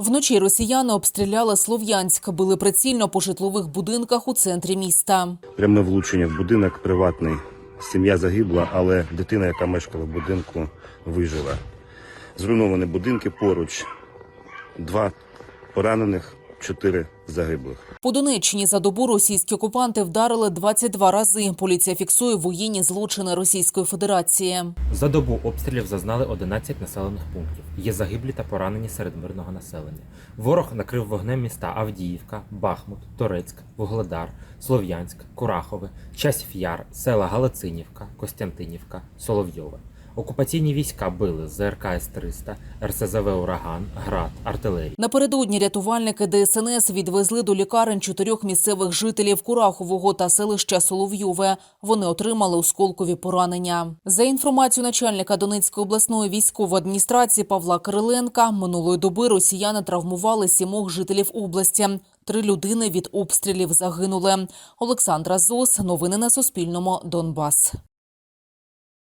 Вночі росіяни обстріляли Слов'янськ, били прицільно по житлових будинках у центрі міста. Пряме влучення в будинок приватний. Сім'я загибла, але дитина, яка мешкала в будинку, вижила. Зруйновані будинки поруч. Два поранених, чотири загиблих. По Донеччині за добу російські окупанти вдарили 22 рази. Поліція фіксує воєнні злочини Російської Федерації. За добу обстрілів зазнали 11 населених пунктів. Є загиблі та поранені серед мирного населення. Ворог накрив вогнем міста Авдіївка, Бахмут, Торецьк, Вугледар, Слов'янськ, Курахове, Часів Яр, села Галицинівка, Костянтинівка, Соловйове. Окупаційні війська били з РК С-300, РСЗВ «Ураган», «Град», артилерії. Напередодні рятувальники ДСНС відвезли до лікарень чотирьох місцевих жителів Курахового та селища Солов'юве. Вони отримали осколкові поранення. За інформацією начальника Донецької обласної військової адміністрації Павла Кириленка, минулої доби росіяни травмували сімох жителів області. Три людини від обстрілів загинули. Олександра Зос. Новини на Суспільному. Донбас.